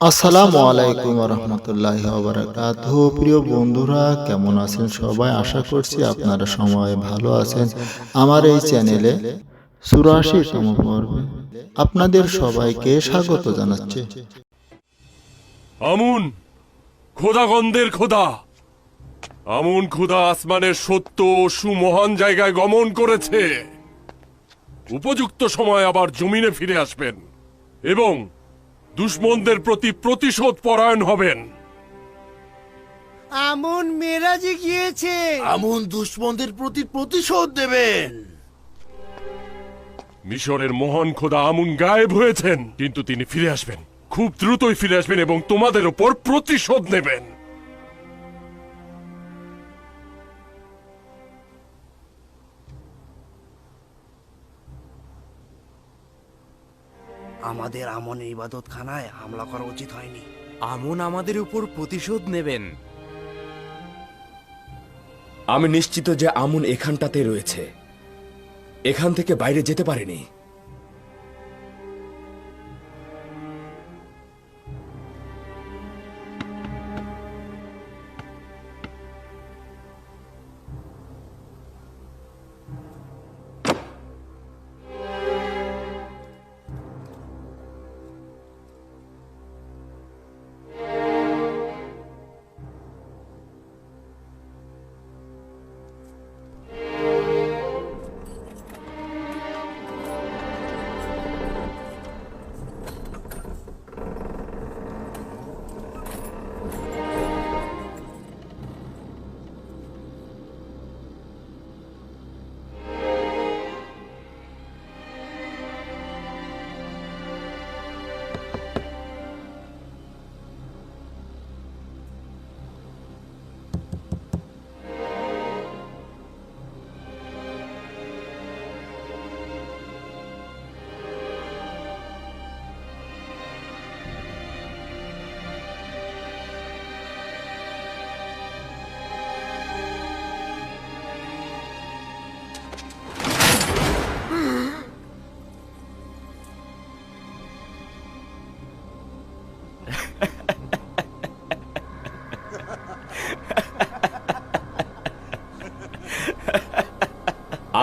আসসালামু আলাইকুম রহমতুল্লাহ বারাকাত প্রিয় বন্ধুরা কেমন আছেন সবাই? আশা করছি আপনারা সময় ভালো আছেন। আমার এই চ্যানেলে চুরাশি তম পর্বে আপনাদের সবাইকে স্বাগত জানাচ্ছি। আমুন খোদা খোদাগন্ধের খোদা। আমুন খোদা আসমানের সত্য ও সুমহান জায়গায় গমন করেছে। উপযুক্ত সময় আবার জমিনে ফিরে আসবেন এবং দুশ্মনদের প্রতি প্রতিশোধ পরায়ণ হবেন। আমন মেরাজে গিয়েছে। আমন দুশ্মনদের প্রতি প্রতিশোধ দেবেন। মিশরের মহান খোদা আমুন গায়েব হয়েছেন কিন্তু তিনি ফিরে আসবেন। খুব দ্রুতই ফিরে আসবেন এবং তোমাদের ওপর প্রতিশোধ নেবেন। আমাদের আমন ইবাদত খানায় হামলা করা উচিত হয়নি। আমন আমাদের উপর প্রতিশোধ নেবেন। আমি নিশ্চিত যে আমন এখানটাতে রয়েছে। এখান থেকে বাইরে যেতে পারেনি।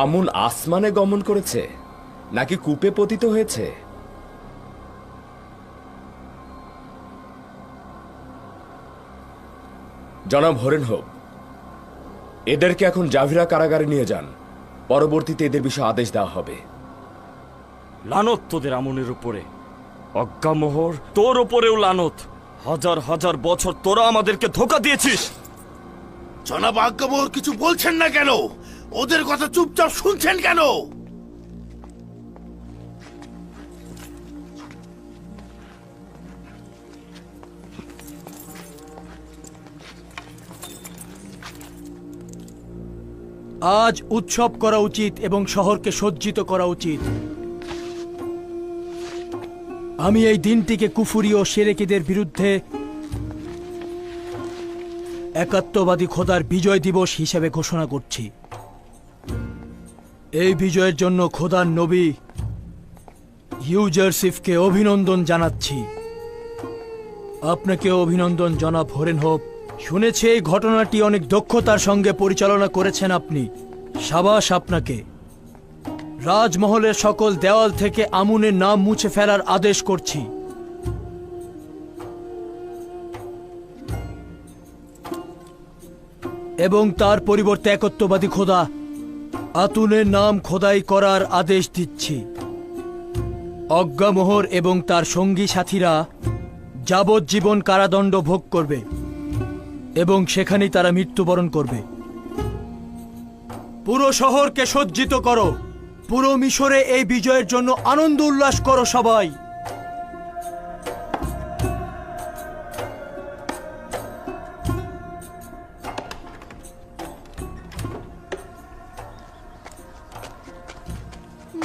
আমুন আসমানে গমন করেছে নাকি কূপে পতিত হয়েছে? জনাব হরেন হোক এদেরকে এখন জাভিরা কারাগারে নিয়ে যান। পরবর্তীতে এদের বিষয়ে আদেশ দেওয়া হবে। লানত তোদের আমনের উপরে। অজ্ঞামোহর তোর ওপরেও লানত। হাজার হাজার বছর তোরা আমাদেরকে ধোকা দিয়েছিস। জনাব আজ্ঞাবহর কিছু বলছেন না কেন? ওদের কথা চুপচাপ শুনছেন কেন? আজ উৎসব করা উচিত এবং শহরকে সজ্জিত করা উচিত। আমি এই দিনটিকে কুফুরি ও সেরেকিদের বিরুদ্ধে একাত্মবাদী খোদার বিজয় দিবস হিসেবে ঘোষণা করছি। এই বিজয়ের জন্য খোদার নবী ইউজারসিফকে অভিনন্দন জানাচ্ছি। আপনাকে অভিনন্দন জনাব হরেন হোপ। শুনেছি এই ঘটনাটি অনেক দক্ষতার সঙ্গে পরিচালনা করেছেন আপনি। সাবাস আপনাকে। রাজমহলের সকল দেওয়াল থেকে আমুনের নাম মুছে ফেলার আদেশ করছি। এবং তার পরিবর্তে একত্ববাদী খোদা আতুনের নাম খোদাই করার আদেশ দিচ্ছি। অজ্ঞামোহর এবং তার সঙ্গী সাথীরা যাবজ্জীবন কারাদণ্ড ভোগ করবে এবং সেখানেই তারা মৃত্যুবরণ করবে। পুরো শহরকে সজ্জিত করো। পুরো মিশরে এই বিজয়ের জন্য আনন্দ উল্লাস করো সবাই।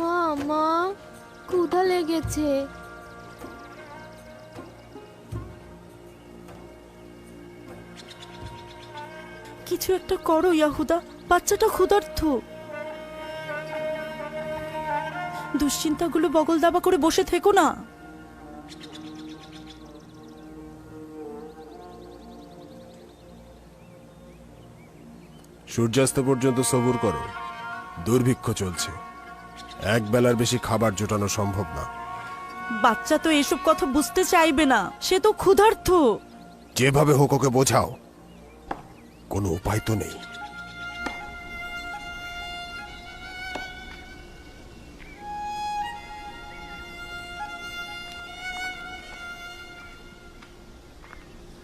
মা মা ক্ষুধা লেগেছে। কিছু একটা করো ইয়াহুদা। বাচ্চাটা ক্ষুধার্থ দুশ্চিন্তাগুলো বগল দাবা করে বসে থেকো না। সূর্যাস্ত পর্যন্ত সবুর করো। দুর্ভিক্ষ চলছে। এক বেলার বেশি খাবার জোটানো সম্ভব না। বাচ্চা তো এসব কথা বুঝতে চাইবে না। সে তো ক্ষুধার্থ যেভাবে হোক ওকে বোঝাও। কোনো উপায় তো নেই।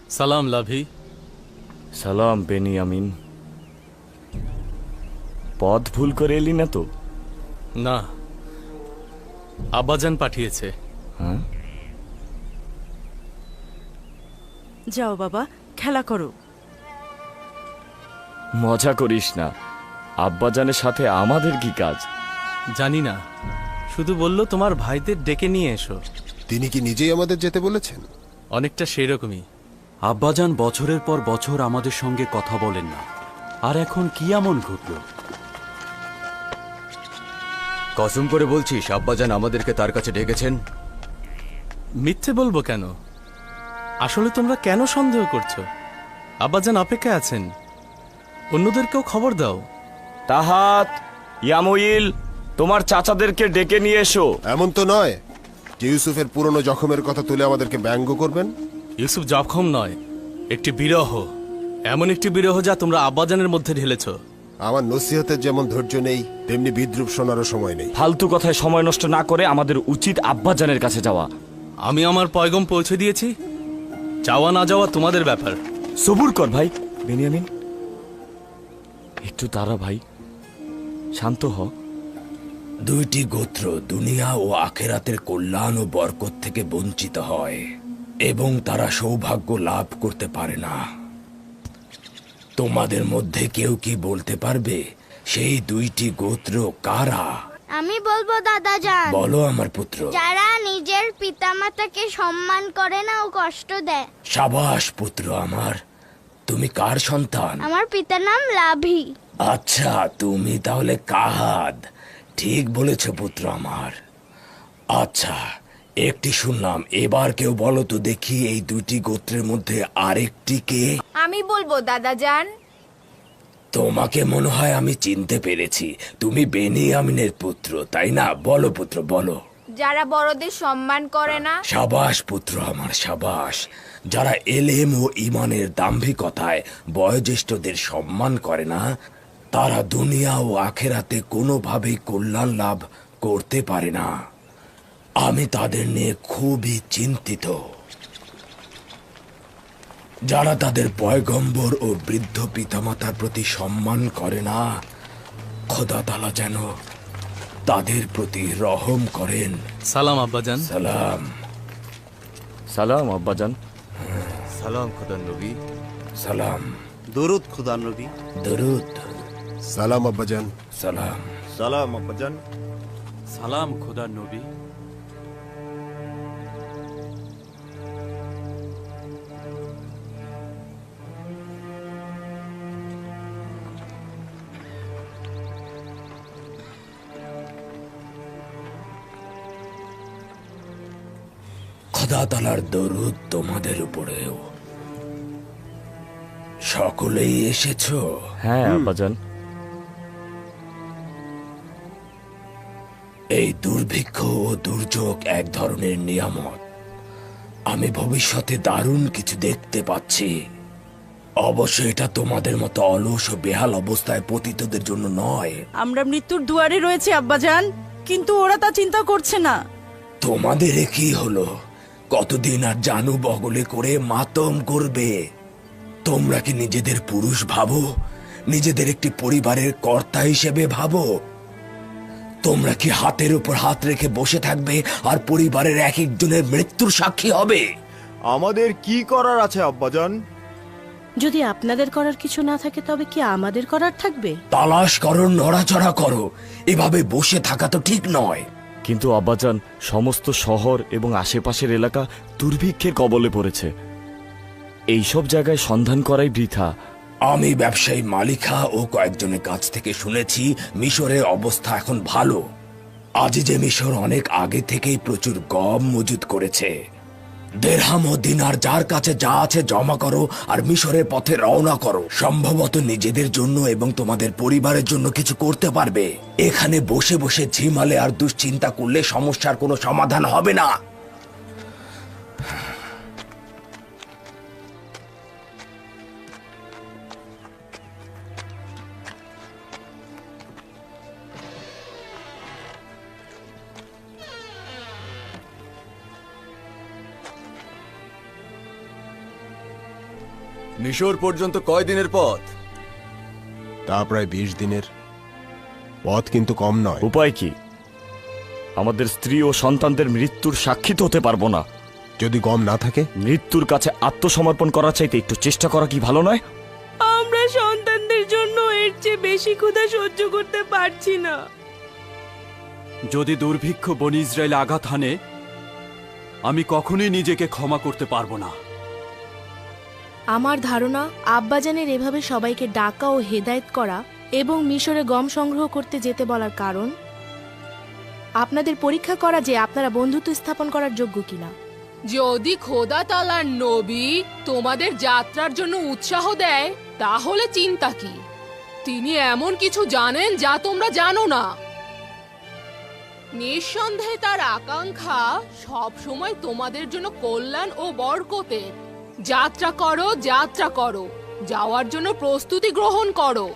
সালাম লাভি। সালাম বেনিয়ামিন। পথ ভুল করে এলি না তো? না আব্বাজান পাঠিয়েছে। হ্যাঁ? যাও বাবা খেলা করো। মজা করিস না। আব্বাজানের সাথে আমাদের কি কাজ? জানি না। শুধু বলল তোমার ভাইদের ডেকে নিয়ে এসো। তিনি কি নিজেই আমাদের যেতে বলেছেন? অনেকটা সেই রকমই আব্বাজান বছরের পর বছর আমাদের সঙ্গে কথা বলেন না। আর এখন কি এমন ঘটল? কসম করে বলছিস আব্বাজান আমাদেরকে তার কাছে ডেকেছেন। মিথ্যে বলব কেন? আসলে তোমরা কেন সন্দেহ করছ? আব্বাজান অপেক্ষায় আছেন। অন্যদেরকেও খবর দাও। তাহাত ইয়ামুইল তোমার চাচাদেরকে ডেকে নিয়ে এসো। এমন তো নয় যে ইউসুফের পুরনো জখমের কথা তুলে আমাদেরকে ব্যঙ্গ করবেন? ইউসুফ জখম নয় একটি বিরহ। এমন একটি বিরহ যা তোমরা আব্বাজানের মধ্যে ঢেলেছো। আমার নসিহতের যেমন ধৈর্য নেই তেমনি বিদ্রুপ শোনারও সময় নেই। ফালতু কথায় সময় নষ্ট না করে আমাদের উচিত আব্বাজানের কাছে যাওয়া। আমি আমার পয়গম পৌঁছে দিয়েছি। যাওয়া না যাওয়া তোমাদের ব্যাপার। সবুর কর ভাই বেনিয়ামিন। একটু তারা ভাই শান্ত হ। দুইটি গোত্র দুনিয়া ও আখেরাতের কল্যাণ ও বরকত থেকে বঞ্চিত হয় এবং তারা সৌভাগ্য লাভ করতে পারে না। তোমাদের মধ্যে কেউ কি বলতে পারবে? সেই দুইটি গোত্র কারা? আমি বলব দাদা যান বলো আমার পুত্র। যারা নিজের পিতামাতাকে সম্মান করে না ও কষ্ট দেয়। সাবাস পুত্র আমার। তুমি কার সন্তান? আমার পিতার নাম লাভি। আচ্ছা তুমি তাহলে কাহাদ? ঠিক বলেছ পুত্র আমার। আচ্ছা একটি শুনলাম এবার কেউ বলো তো দেখি এই দুইটি গোত্রের মধ্যে আরেকটি কে? আমি বলব দাদা যান তোমাকে মনে হয় আমি চিনতে পেরেছি। তুমি বেনিয়ামিনের পুত্র তাই না? বলো পুত্র বলো। যারা বড়দের সম্মান করে না। সাবাস পুত্র আমার সাবাস। যারা এলেম ও ইমানের দাম্ভিকতায় বয়োজ্যেষ্ঠদের সম্মান করে না তারা দুনিয়া ও আখেরাতে কোনোভাবেই কল্যাণ লাভ করতে পারে না। আমি তাদের নিয়ে খুবই চিন্তিত। যারা তাদের পয়গম্বর ও বৃদ্ধ পিতামাতার প্রতি সম্মান করে না খোদা তালা যেন তাদের প্রতি রহম করেন। সালাম আব্বাজান। সালাম। সালাম আব্বাজান। সালাম খোদার নবী। সালাম। দরুদ খোদার নবী। দরুদ। সালাম আব্বাজান। সালাম। সালাম আব্বাজান। সালাম খোদার নবী। খোদা তালার দরুদ তোমাদের উপরেও। সকলেই এসেছ? হ্যাঁ আব্বাজান। এই দুর্ভিক্ষ ও দুর্যোগ এক ধরনের নিয়ামত। আমি ভবিষ্যতে দারুণ কিছু দেখতে পাচ্ছি। অবশ্য এটা তোমাদের মতো অলস ও বেহাল অবস্থায় পতিতদের জন্য নয়। আমরা মৃত্যুর দুয়ারে রয়েছে আব্বাজান। কিন্তু ওরা তা চিন্তা করছে না। তোমাদের কি হলো? কতদিন আর জানু বগলে করে মাতম করবে? তোমরা কি নিজেদের পুরুষ ভাবো? নিজেদের একটি পরিবারের কর্তা হিসেবে ভাবো? তোমরা কি হাতের উপর হাত রেখে বসে থাকবে আর পরিবারের এক একজনের মৃত্যুর সাক্ষী হবে? আমাদের কি করার আছে আব্বাজান? যদি আপনাদের করার কিছু না থাকে তবে কি আমাদের করার থাকবে? তালাশ করো নড়াচড়া করো। এভাবে বসে থাকা তো ঠিক নয়। কিন্তু আব্বাজান, সমস্ত শহর এবং আশেপাশের এলাকা দুর্ভিক্ষের কবলে পড়েছে। এইসব জায়গায় সন্ধান করাই বৃথা। আমি ব্যবসায়ী মালিকা ও কয়েকজনের কাছ থেকে শুনেছি মিশরের অবস্থা এখন ভালো। আজ যে মিশর অনেক আগে থেকেই প্রচুর গম মজুদ করেছে। দেড়হাম ও দিনার যার কাছে যা আছে জমা করো আর মিশরের পথে রওনা করো। সম্ভবত নিজেদের জন্য এবং তোমাদের পরিবারের জন্য কিছু করতে পারবে। এখানে বসে বসে ঝিমালে আর দুশ্চিন্তা করলে সমস্যার কোনো সমাধান হবে না। মিশর পর্যন্ত কয় দিনের পথ? তা প্রায় বিশ দিনের। পথ কিন্তু কম নয়। উপায় কি? আমাদের স্ত্রী ও সন্তানদের মৃত্যুর সাক্ষী তো হতে পারব না। যদি গম না থাকে? মৃত্যুর কাছে আত্মসমর্পণ করা চাইতে একটু চেষ্টা করা কি ভালো নয়? আমরা সন্তানদের জন্য এর চেয়ে বেশি ক্ষুধা সহ্য করতে পারছি না। যদি দুর্ভিক্ষ বনি ইসরায়েল আঘাত হানে আমি কখনোই নিজেকে ক্ষমা করতে পারব না। আমার ধারণা, আব্বাজানের এভাবে সবাইকে ডাকা ও হেদায়েত করা এবং মিশরে গম সংগ্রহ করতে যেতে বলার কারণ? আপনাদের পরীক্ষা করা যে আপনারা বন্ধুত্ব স্থাপন করার যোগ্য কিনা? যদি খোদা তালার নবী তোমাদের যাত্রার জন্য উৎসাহ দেয়, তাহলে চিন্তা কি? তিনি এমন কিছু জানেন যা তোমরা জানো না। নিঃসন্দেহে তার আকাঙ্ক্ষা সব সময় তোমাদের জন্য কল্যাণ ও বরকতের। যাত্রা করো যাত্রা করো। যাওয়ার জন্য প্রস্তুতি গ্রহণ করো।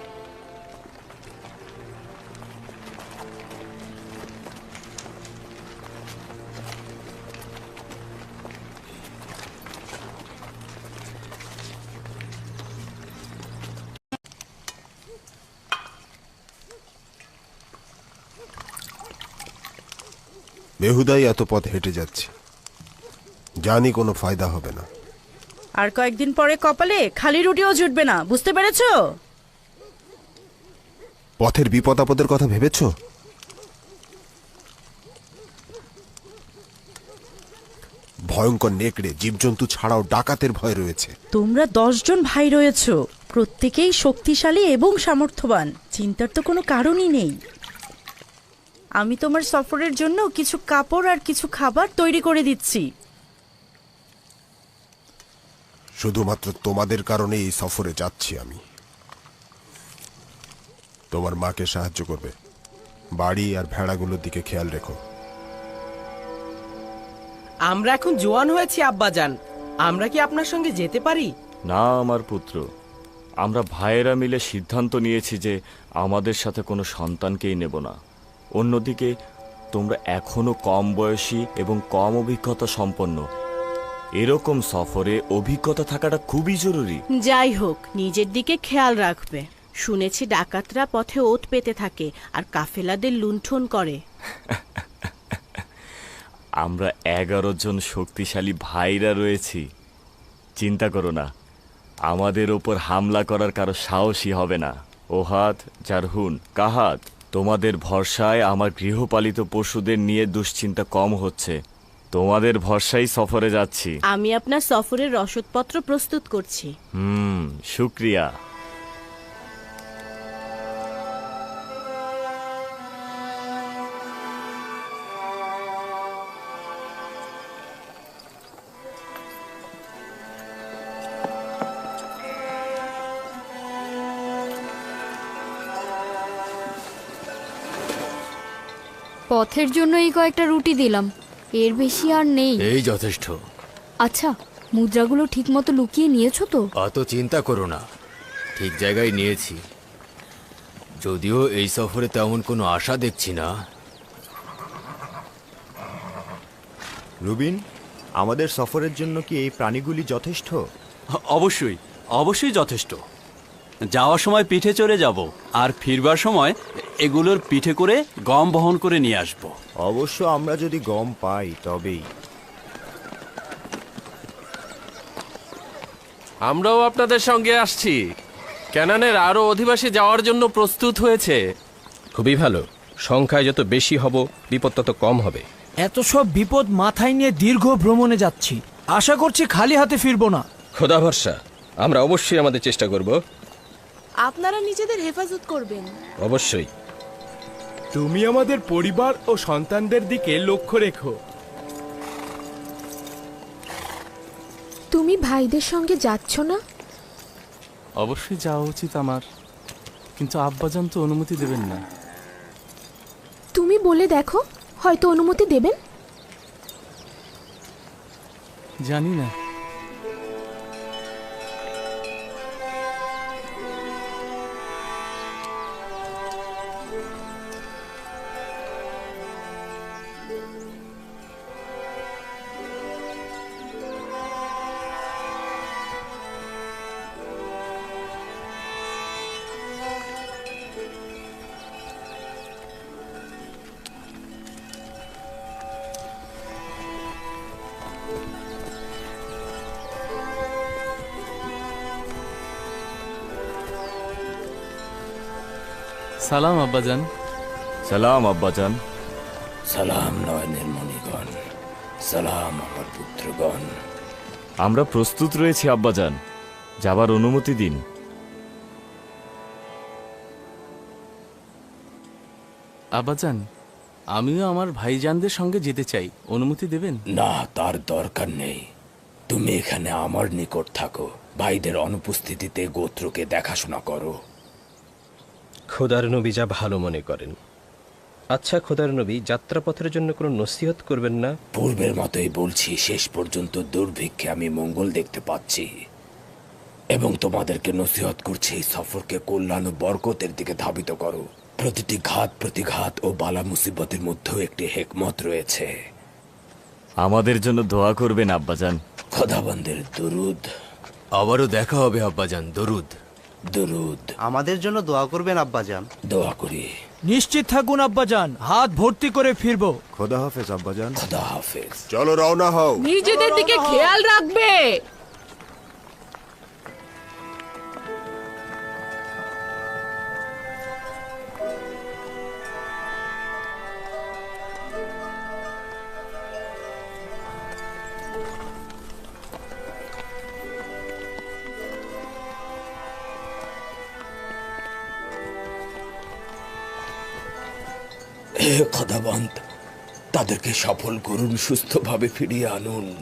বেহুদাই এত পথ হেঁটে যাচ্ছে। জানি কোনো ফায়দা হবে না। আর কয়েকদিন পরে কপালে খালি রুটিও জুটবে না বুঝতে পেরেছ? পথের বিপদ আপদের কথা ভেবেছো? ভয়ঙ্কর নেকড়ে জীবজন্তু ছাড়াও ডাকাতের ভয় রয়েছে। তোমরা দশজন ভাই রয়েছো প্রত্যেকেই শক্তিশালী এবং সামর্থ্যবান চিন্তার তো কোনো কারণই নেই। আমি তোমার সফরের জন্য কিছু কাপড় আর কিছু খাবার তৈরি করে দিচ্ছি। শুধুমাত্র তোমাদের কারণে এই সফরে যাচ্ছি আমি। তোমার মাকে সাহায্য করবে। বাড়ি আর ভেড়াগুলোর দিকে খেয়াল রেখো। আমরা এখন জোয়ান হয়েছি আব্বাজান। আমরা কি আপনার সঙ্গে যেতে পারি? না আমার পুত্র। আমরা ভাইয়েরা মিলে সিদ্ধান্ত নিয়েছি যে আমাদের সাথে কোনো সন্তানকেই নেব না। অন্যদিকে তোমরা এখনও কম বয়সী এবং কম অভিজ্ঞতা সম্পন্ন। এরকম সফরে অভিজ্ঞতা থাকাটা খুবই জরুরি। যাই হোক নিজের দিকে খেয়াল রাখবে। শুনেছি ডাকাতরা পথে ওত পেতে থাকে আর কাফেলাদের লুণ্ঠন করে। আমরা এগারো জন শক্তিশালী ভাইরা রয়েছি। চিন্তা করো না আমাদের ওপর হামলা করার কারও সাহসী হবে না। ওহাত জারহুন কাহাত তোমাদের ভরসায় আমার গৃহপালিত পশুদের নিয়ে দুশ্চিন্তা কম হচ্ছে। তোমাদের ভরসায় সফরে যাচ্ছি। আমি আপনার সফরের রসদপত্র প্রস্তুত করছি। হুম শুক্রিয়া। পথের জন্য এই কয়েকটা রুটি দিলাম। এর বেশি আর নেই। এই যথেষ্ট। আচ্ছা মুদ্রাগুলো ঠিকমতো লুকিয়ে নিয়েছো তো? অত চিন্তা করো না। ঠিক জায়গায় নিয়েছি। যদিও এই সফরে তেমন কোনো আশা দেখছি না। রুবিন আমাদের সফরের জন্য কি এই প্রাণীগুলি যথেষ্ট? অবশ্যই অবশ্যই যথেষ্ট। যাওয়ার সময় পিঠে চড়ে যাব আর ফিরবার সময় এগুলোর পিঠে করে গম বহন করে নিয়ে আসব। অবশ্য আমরা যদি গম পাই তবেই। আমরাও আপনাদের সঙ্গে আসছি। ক্যানানের আরও অধিবাসী যাওয়ার জন্য প্রস্তুত হয়েছে। খুবই ভালো। সংখ্যায় যত বেশি হব বিপদ তত কম হবে। এত সব বিপদ মাথায় নিয়ে দীর্ঘ ভ্রমণে যাচ্ছি। আশা করছি খালি হাতে ফিরবো না। খোদা ভরসা। আমরা অবশ্যই আমাদের চেষ্টা করব। আপনারা নিজেদের হেফাজত করবেন। অবশ্যই। তুমি আমাদের পরিবার ও সন্তানদের দিকে লক্ষ্য রেখো। তুমি ভাইদের সঙ্গে যাচ্ছ না? অবশ্যই যাওয়া উচিত আমার। কিন্তু আব্বাজান তো অনুমতি দেবেন না। তুমি বলে দেখো হয়তো অনুমতি দেবেন? জানি না। সালাম আব্বাজান। সালাম আব্বাজান। সালাম নয়নের মণিগণ সালাম আমার পুত্রগণ। আমরা প্রস্তুত রয়েছি আব্বাজান। যাবার অনুমতি দিন। আব্বাজান আমিও আমার ভাইজানদের সঙ্গে যেতে চাই। অনুমতি দেবেন? না তার দরকার নেই। তুমি এখানে আমার নিকট থাকো। ভাইদের অনুপস্থিতিতে গোত্রকে দেখাশোনা করো। খোদার নবী যা ভালো মনে করেন। আচ্ছা খোদার নবী যাত্রাপথের জন্য কোনো নসিহত করবেন না? পূর্বের মতোই বলছি শেষ পর্যন্ত দুর্ভিক্ষে আমি মঙ্গল দেখতে পাচ্ছি। এবং তোমাদেরকে নসিহত করছি এই সফরকে কল্যাণ ও বরকতের দিকে ধাবিত করো। প্রতিটি ঘাত প্রতিঘাত ও বালা মুসিবতের মধ্যেও একটি হেকমত রয়েছে। আমাদের জন্য দোয়া করবেন আব্বাজান। খোদাবন্দের দরুদ। আবারও দেখা হবে আব্বাজান দরুদ। দরুদ। আমাদের জন্য দোয়া করবেন আব্বাজান। দোয়া করি। নিশ্চিত থাকুন আব্বাজান। হাত ভর্তি করে ফিরবো। খোদা হাফেজ আব্বাজান। খোদা হাফেজ। চলো রওনা হও। নিজেদের দিকে খেয়াল রাখবে। খোদাবন্ত তাদেরকে সফল করুন, সুস্থভাবে ফিরিয়ে আনুন।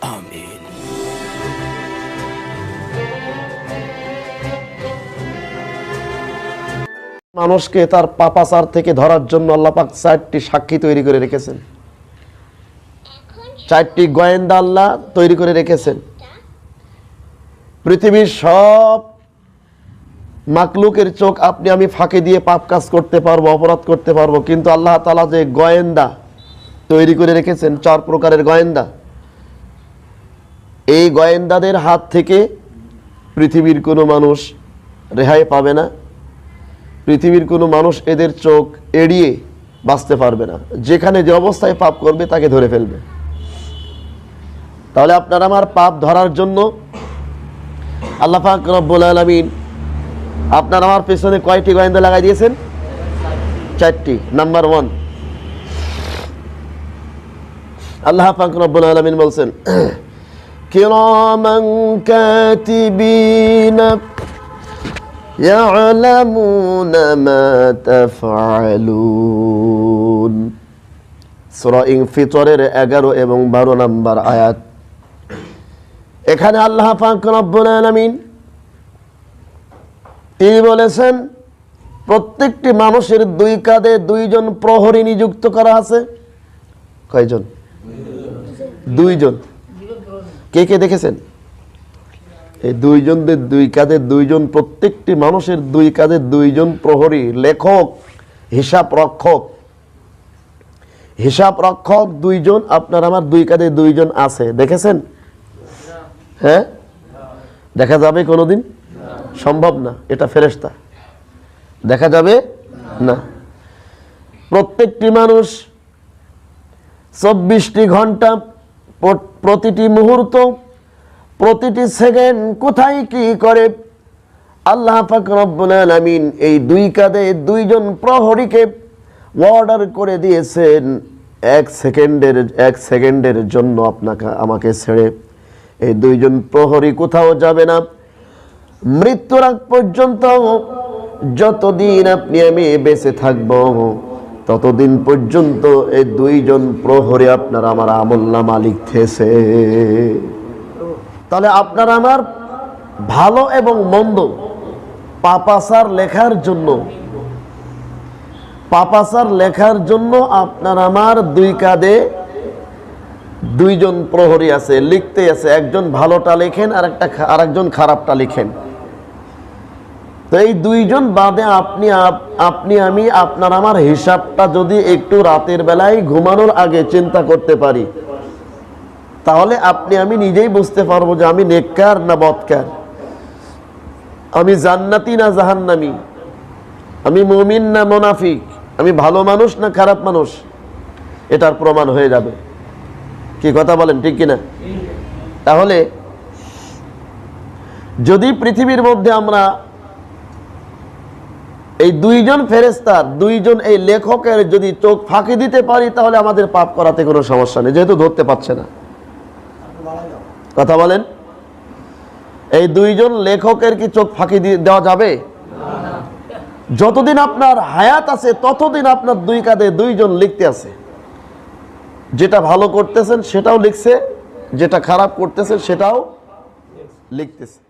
আমিন। মানুষকে তার পাপাচার থেকে ধরার জন্য আল্লাপাক চারটি সাক্ষী তৈরি করে রেখেছেন। চারটি গোয়েন্দা আল্লাহ তৈরি করে রেখেছেন। পৃথিবীর সব মাকলুকের চোখ আপনি, আমি ফাঁকে দিয়ে পাপ কাজ করতে পারব, অপরাধ করতে পারব, কিন্তু আল্লাহ তালা যে গোয়েন্দা তৈরি করে রেখেছেন, চার প্রকারের গোয়েন্দা। এই গোয়েন্দাদের হাত থেকে পৃথিবীর কোনো মানুষ রেহাই পাবে না। পৃথিবীর কোনো মানুষ এদের চোখ এড়িয়ে বাঁচতে পারবে না। যেখানে যে অবস্থায় পাপ করবে, তাকে ধরে ফেলবে। তাহলে আপনার আমার পাপ ধরার জন্য আল্লাহ পাক রব্বুল আলমিন আপনার আমার পেছনে কয়টি গোয়েন্দা লাগাই দিয়েছেন চারটি নাম্বার ওয়ান আল্লাহ পাক রব্বুল আলমিন বলছেন কিরামান কাতিবিনা يعلمون ما تفعلون সূরা ইনফিতরের এগারো এবং বারো নম্বর আয়াত এখানে আল্লাহ পাক রব্বুল আলামিন তিনি বলেছেন, প্রত্যেকটি মানুষের দুই কাঁধে দুইজন প্রহরী নিযুক্ত করা আছে। কয়জন? দুইজন। কে কে দেখেছেন? এই দুইজনদের দুই কাঁধে দুইজন, প্রত্যেকটি মানুষের দুই কাঁধে দুইজন প্রহরী, লেখক হিসাব রক্ষক হিসাব রক্ষক দুইজন, আপনার আমার দুই কাঁধে দুইজন আছে। দেখেছেন? হ্যাঁ? দেখা যাবে কোনোদিন? সম্ভব না, এটা ফেরেস্তা দেখা যাবে? না। প্রত্যেকটি মানুষ চব্বিশটি ঘণ্টা প্রতিটি মুহূর্ত, প্রতিটি সেকেন্ড কোথায় কি করে, আল্লাহ আলামিন এই দুই কাঁধে দুইজন প্রহরীকে অর্ডার করে দিয়েছেন, এক সেকেন্ডের এক সেকেন্ডের জন্য আপনাকে, আমাকে ছেড়ে। এই দুইজন প্রহরী কোথাও যাবে না। মৃত্যুর আগ পর্যন্ত যতদিন আপনি আমি বেঁচে থাকব, ততদিন পর্যন্ত এই দুইজন প্রহরী আপনার আমার আমল নামা লিখতেছে। তাহলে আপনার আমার ভালো এবং মন্দ পাপাসার লেখার জন্য পাপাসার লেখার জন্য আপনার আমার দুই কাঁধে দুইজন প্রহরী আছে, লিখতে আছে, একজন ভালোটা লেখেন আর একটা আর একজন খারাপটা লিখেন। তো এই দুইজন বাদে আপনি আপ- আপনি, আমি, আপনার, আমার হিসাবটা যদি একটু রাতের বেলায় ঘুমানোর আগে চিন্তা করতে পারি, তাহলে আপনি, আমি নিজেই বুঝতে পারব যে আমি নেককার না বৎকার আমি জান্নাতি না জাহান্নামি। আমি মমিন না মোনাফিক। আমি ভালো মানুষ না খারাপ মানুষ? এটার প্রমাণ হয়ে যাবে। কি কথা বলেন, ঠিক কিনা? তাহলে যদি পৃথিবীর মধ্যে আমরা এই দুইজন ফেরেস্তার দুইজন এই লেখকের যদি চোখ ফাঁকি দিতে পারি, তাহলে আমাদের পাপ করাতে কোনো সমস্যা নেই, যেহেতু ধরতে পারছে না। কথা বলেন। এই দুইজন লেখকের কি চোখ ফাঁকি দেওয়া যাবে? যতদিন আপনার হায়াত আছে, ততদিন আপনার দুই কাঁধে দুইজন লিখতে আছে। যেটা ভালো করতেছেন, সেটাও লিখছে, যেটা খারাপ করতেছেন, সেটাও লিখতেছে।